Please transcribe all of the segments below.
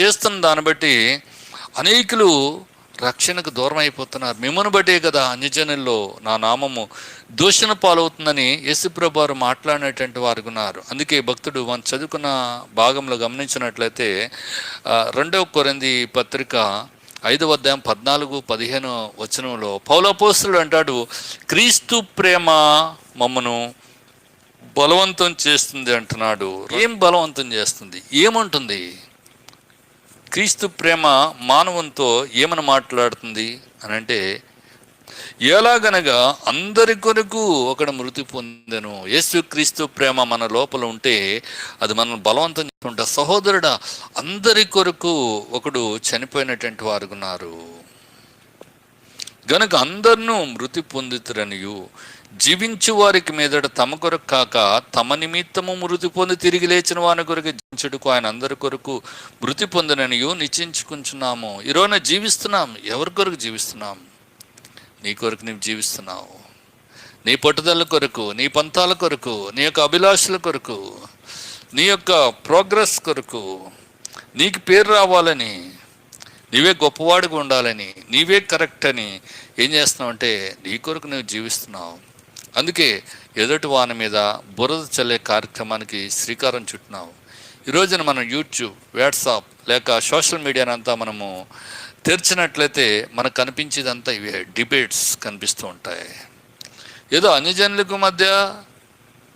చేస్తున్న దాన్ని బట్టి అనేకులు రక్షణకు దూరం అయిపోతున్నారు మిమ్మల్ని బట్టే కదా అన్యజనుల్లో నా నామము దూషణ పాలవుతుందని యేసుప్రభు వారు మాట్లాడినటువంటి వారు ఉన్నారు. అందుకే భక్తుడు మనం చదువుకున్న భాగంలో గమనించినట్లయితే రెండవ కొరింది పత్రిక ఐదవ అధ్యాయం పద్నాలుగు పదిహేను వచనంలో పౌలపోస్తుడు అంటాడు క్రీస్తు ప్రేమ మమ్మను బలవంతం చేస్తుంది అంటున్నాడు. ఏం బలవంతం చేస్తుంది? ఏముంటుంది? క్రీస్తు ప్రేమ మానవంతో ఏమని మాట్లాడుతుంది అని అంటే ఎలాగనగా అందరి కొరకు ఒకడు మృతి పొందెను. యేసు క్రీస్తు ప్రేమ మన లోపల ఉంటే అది మనం బలవంతం చేసుకుంటా సహోదరుడా అందరి కొరకు ఒకడు చనిపోయినటువంటి వారు ఉన్నారు గనుక అందరినూ మృతి పొందుతురనియు జీవించు వారికి మీదట తమ కొరకు కాక తమ నిమిత్తము మృతి పొంది తిరిగి లేచిన వారి కొరకు జీవించుటకు ఆయన అందరి కొరకు మృతి పొందననియు నిశ్చయించుకుంటున్నాము. ఈరోజు జీవిస్తున్నాం. ఎవరి కొరకు జీవిస్తున్నాం? నీ కొరకు నీవు జీవిస్తున్నావు. నీ పట్టుదల కొరకు నీ పంతాల కొరకు నీ యొక్క అభిలాషల కొరకు నీ యొక్క ప్రోగ్రెస్ కొరకు నీకు పేరు రావాలని నీవే గొప్పవాడిగా ఉండాలని నీవే కరెక్ట్ అని ఏం చేస్తున్నావు అంటే నీ కొరకు నువ్వు జీవిస్తున్నావు. అందుకే ఎదుటి వాని మీద బురద చల్లే కార్యక్రమానికి శ్రీకారం చుట్టినావు ఈరోజున మనం యూట్యూబ్ వాట్సాప్ లేక సోషల్ మీడియానంతా మనము తెరిచినట్లయితే మనకు కనిపించేదంతా ఇవే డిబేట్స్ కనిపిస్తూ ఉంటాయి. ఏదో అన్యజనులకు మధ్య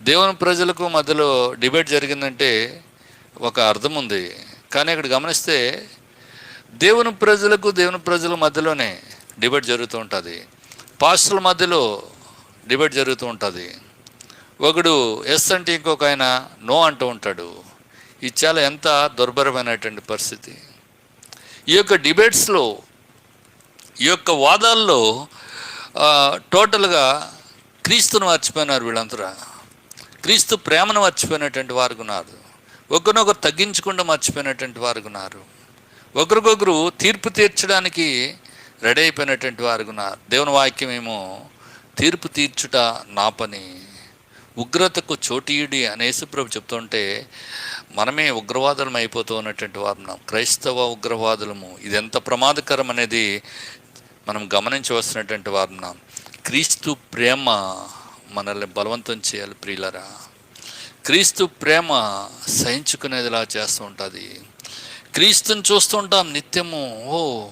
దేవుని ప్రజలకు మధ్యలో డిబేట్ జరిగిందంటే ఒక అర్థం ఉంది. కానీ ఇక్కడ గమనిస్తే దేవుని ప్రజలకు దేవుని ప్రజల మధ్యలోనే డిబేట్ జరుగుతూ ఉంటుంది. పాస్టర్ల మధ్యలో డిబేట్ జరుగుతూ ఉంటుంది. ఒకడు ఎస్ అంటే ఇంకొక ఆయన నో అంటూ ఉంటాడు. ఇది చాలా ఎంత దుర్భరమైనటువంటి పరిస్థితి. ఈ యొక్క డిబేట్స్లో ఈ యొక్క వాదాల్లో టోటల్గా క్రీస్తును మర్చిపోయినారు వీళ్ళంతా క్రీస్తు ప్రేమను మర్చిపోయినటువంటి వారు ఉన్నారు. ఒకరినొకరు తగ్గించకుండా మర్చిపోయినటువంటి వారు ఉన్నారు. ఒకరికొకరు తీర్పు తీర్చడానికి రెడీ అయిపోయినటువంటి వారు ఉన్నారు. దేవుని వాక్యం ఏమో తీర్పు తీర్చుట నా పని. ఉగ్రతకు చోటీయుడి అనేసి ప్రభు చెప్తుంటే మనమే ఉగ్రవాదులం అయిపోతూ ఉన్నటువంటి వారు క్రైస్తవ ఉగ్రవాదులము. ఇది ఎంత ప్రమాదకరం అనేది మనం గమనించవలసినటువంటి వారున్నాం క్రీస్తు ప్రేమ మనల్ని బలవంతం చేయాలి ప్రియులరా. క్రీస్తు ప్రేమ సహించుకునేదిలా చేస్తూ ఉంటుంది. క్రీస్తుని చూస్తుంటాం నిత్యము. O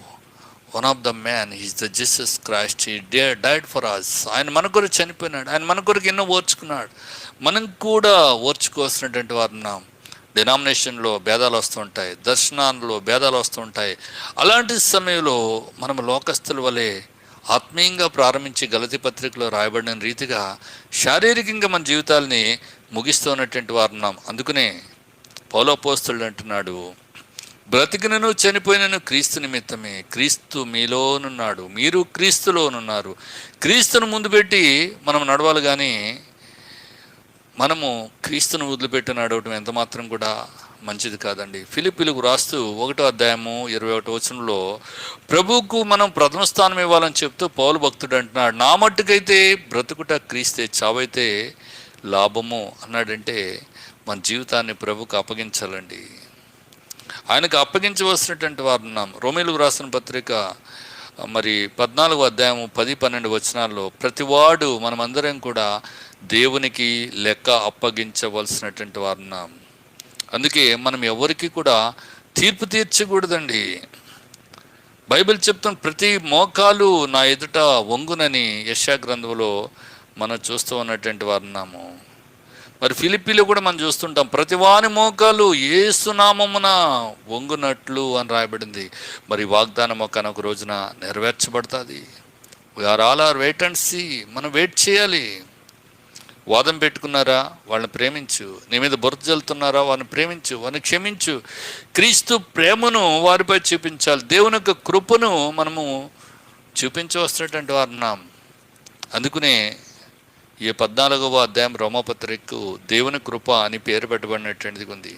one of the man is the Jesus Christ ఈ డే డైడ్ ఫర్ అస్ ఆయన మన కొరకు చనిపోయినాడు. ఆయన మన కొరకు ఎన్నో ఓర్చుకున్నాడు. మనం కూడా ఓర్చుకోవాల్సినటువంటి వారు ఉన్నాం. డినామినేషన్లో భేదాలు వస్తుంటాయి దర్శనాల్లో భేదాలు వస్తుంటాయి అలాంటి సమయంలో మనం లోకస్తుల వలె ఆత్మీయంగా ప్రారంభించి గలతి పత్రికలో రాయబడిన రీతిగా శారీరకంగా మన జీవితాల్ని ముగిస్తున్నటువంటి వారు ఉన్నాం. అందుకనే పౌలోపోస్తుడు అంటున్నాడు బ్రతికినను చనిపోయినను క్రీస్తు నిమిత్తమే. క్రీస్తు మీలోనున్నాడు. మీరు క్రీస్తులోనున్నారు. క్రీస్తును ముందు పెట్టి మనం నడవాలి కానీ మనము క్రీస్తును వదిలిపెట్టి నడవటం ఎంత మాత్రం కూడా మంచిది కాదండి. ఫిలిపిలకు రాస్తూ ఒకటో అధ్యాయము ఇరవై ఒకటో వచనంలో ప్రభువుకు మనం ప్రథమ స్థానం ఇవ్వాలని చెప్తూ పౌలు భక్తుడు అంటున్నాడు నా మట్టుకైతే బ్రతుకుట క్రీస్తే చావైతే లాభము అన్నాడంటే మన జీవితాన్ని ప్రభుకు అప్పగించాలండి. ఆయనకు అప్పగించవలసినటువంటి వారు ఉన్నాం. రోమిలు రాసిన పత్రిక మరి పద్నాలుగు అధ్యాయము పది పన్నెండు వచనాల్లో ప్రతివాడు మనమందరం కూడా దేవునికి లెక్క అప్పగించవలసినటువంటి వారు ఉన్నాం. అందుకే మనం ఎవరికి కూడా తీర్పు తీర్చకూడదండి. బైబిల్ చెప్తున్న ప్రతి మోకాలు నా ఎదుట వంగునని యశా గ్రంథంలో మనం చూస్తూ ఉన్నటువంటి వారు ఉన్నాము. మరి ఫిలిప్పీలో కూడా మనం చూస్తుంటాం ప్రతివాని మోకాలు ఏసునామమున వంగునట్లు అని రాయబడింది. మరి వాగ్దానం ఒక రోజున నెరవేర్చబడుతుంది. We are all are wait and see మనం వెయిట్ చేయాలి. వాదం పెట్టుకున్నారా? వాళ్ళని ప్రేమించు. నీ మీద బురద జల్లుతున్నారా? వారిని ప్రేమించు. వారిని క్షమించు. క్రీస్తు ప్రేమను వారిపై చూపించాలి. దేవుని యొక్క కృపను మనము చూపించవస్తున్నటువంటి వారు ఉన్నాం అందుకనే ఈ పద్నాలుగవ అధ్యాయం రోమపత్రికకు దేవుని కృప అని పేరు పెట్టబడినటువంటిది ఉంది.